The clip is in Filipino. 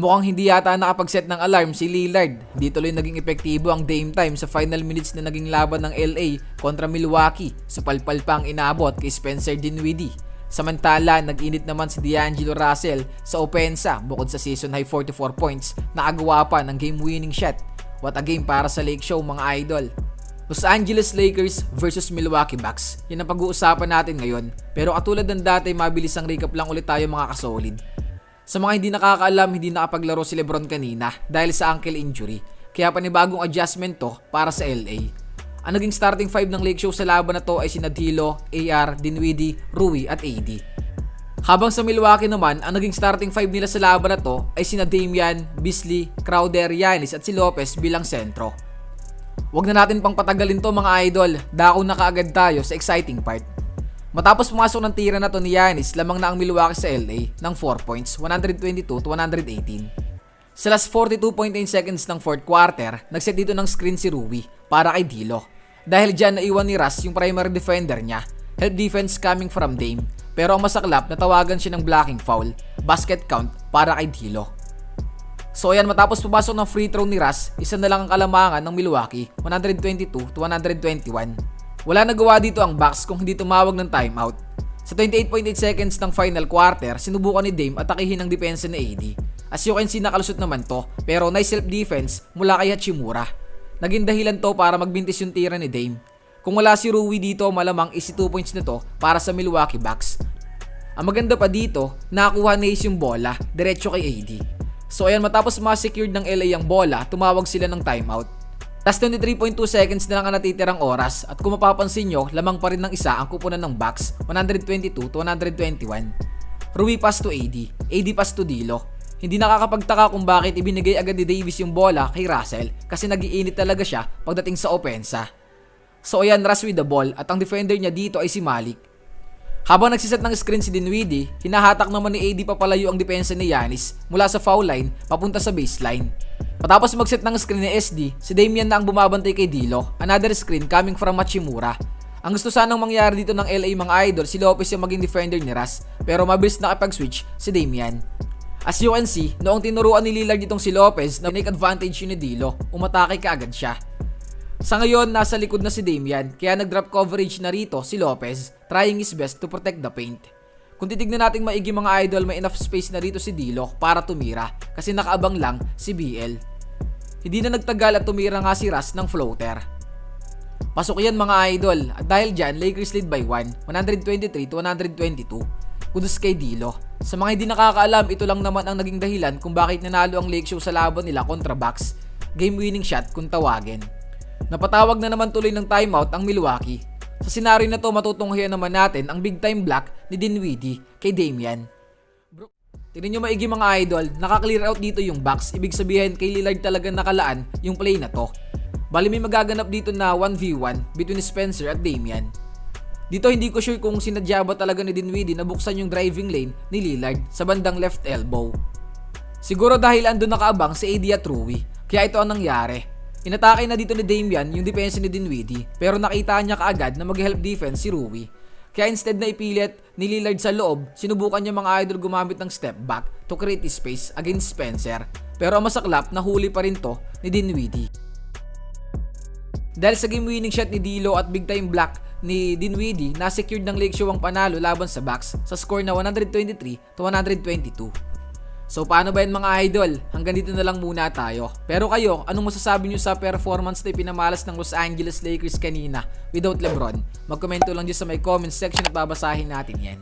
Mukhang hindi yata nakapag-set ng alarm si Lillard. Hindi tuloy naging epektibo ang game time sa final minutes na naging laban ng LA kontra Milwaukee sa palpal pa ang inabot kay Spencer Dinwiddie. Samantala, nag-init naman si D'Angelo Russell sa opensa bukod sa season high 44 points na agawa pa ng game-winning shot. What a game para sa Lake Show mga idol. Los Angeles Lakers versus Milwaukee Bucks. Yan ang pag-uusapan natin ngayon. Pero katulad ng dati, mabilis ang recap lang ulit tayo mga kasolid. Sa mga hindi nakakaalam, hindi nakapaglaro si Lebron kanina dahil sa ankle injury. Kaya panibagong adjustment to para sa LA. Ang naging starting five ng Lake Show sa laban na to ay sina Dilo, AR, Dinwiddie, Rui at AD. Habang sa Milwaukee naman, ang naging starting five nila sa laban na to ay sina Damian, Beasley, Crowder, Yanis at si Lopez bilang sentro. Huwag na natin pang patagalin to mga idol, dako na kaagad tayo sa exciting part. Matapos pumasok ng tira na to ni Yanis, lamang na ang Milwaukee sa LA ng 4 points, 122 to 118. Sa last 42.9 seconds ng fourth quarter, nagset dito ng screen si Rui para kay Dilo. Dahil dyan naiwan ni Russ yung primary defender niya, help defense coming from Dame. Pero ang masaklap, natawagan siya ng blocking foul, basket count para kay Dilo. So ayan, matapos pumasok ng free throw ni Russ, isa na lang ang kalamangan ng Milwaukee, 122 to 121. Wala nagawa dito ang Bucks kung hindi tumawag ng timeout. Sa 28.8 seconds ng final quarter, sinubukan ni Dame atakihin ang depensa ni AD. As you can see, nakalusot naman to, pero nice self-defense mula kay Hachimura. Naging dahilan to para magbintis yung tira ni Dame. Kung wala si Rui dito, malamang isi 2 points na to para sa Milwaukee Bucks. Ang maganda pa dito, nakakuha ni Ace yung bola, diretso kay AD. So ayan, matapos ma-secured ng LA ang bola, tumawag sila ng timeout. Tas 23.2 seconds na lang ang natitirang oras at kung mapapansin nyo, lamang pa rin ng isa ang kupunan ng Bucks, 122 to 121. Rui pass to AD, AD pass to Dilo. Hindi nakakapagtaka kung bakit ibinigay agad ni Davis yung bola kay Russell kasi nagiinit talaga siya pagdating sa opensa. So ayan, Russ with the ball at ang defender niya dito ay si Malik. Habang nagsiset ng screen si Dinwiddie, hinahatak naman ni AD papalayo ang depensa ni Yanis mula sa foul line papunta sa baseline. Matapos magset ng screen ni SD, si Damian na ang bumabantay kay Dilo, another screen coming from Machimura. Ang gusto sanang mangyari dito ng LA mga idol, si Lopez yung maging defender ni Russ, pero mabilis nakapag-switch si Damian. As you can see, noong tinuruan ni Lillard itong si Lopez na make advantage yun ni Dilo, umatake kaagad siya. Sa ngayon, nasa likod na si Damian, kaya nag-drop coverage na rito si Lopez, trying his best to protect the paint. Kung titignan natin maigi mga idol, may enough space na rito si Dilo para tumira, kasi nakaabang lang si BL. Hindi na nagtagal at tumira nga si Russ ng floater. Pasok yan mga idol, at dahil dyan, Lakers lead by 1, 123 to 122. Kudos kay Dilo. Sa mga hindi nakakaalam, ito lang naman ang naging dahilan kung bakit nanalo ang Lake Show sa laban nila kontra Bucks. Game winning shot kung tawagin. Napatawag na naman tuloy ng timeout ang Milwaukee. Sa senaryo na to matutunghayan naman natin ang big time block ni Dinwiddie kay Damian. Tingnan nyo maigi mga idol, naka-clear out dito yung box. Ibig sabihin kay Lillard talaga nakalaan yung play na to. Bali may magaganap dito na 1v1 between Spencer at Damian. Dito hindi ko sure kung sinadya ba talaga ni Dinwiddie na buksan yung driving lane ni Lillard sa bandang left elbow. Siguro dahil andun nakaabang si AD at kaya ito ang nangyari. Inatake na dito ni Damian yung depensa ni Dinwiddie pero nakita niya kaagad na mag-help defense si Rui. Kaya instead na ipilit ni Lillard sa loob, sinubukan niya mga idol gumamit ng step back to create space against Spencer. Pero masaklap, nahuli pa rin to ni Dinwiddie. Dahil sa game winning shot ni Dilo at big time block ni Dinwiddie, na-secured ng Lake Show ang panalo laban sa Bucks sa score na 123 to 122. So paano ba yan mga idol? Hanggang dito na lang muna tayo. Pero kayo, anong masasabi nyo sa performance na pinamalas ng Los Angeles Lakers kanina without Lebron? Magkomento lang dyan sa may comment section at babasahin natin yan.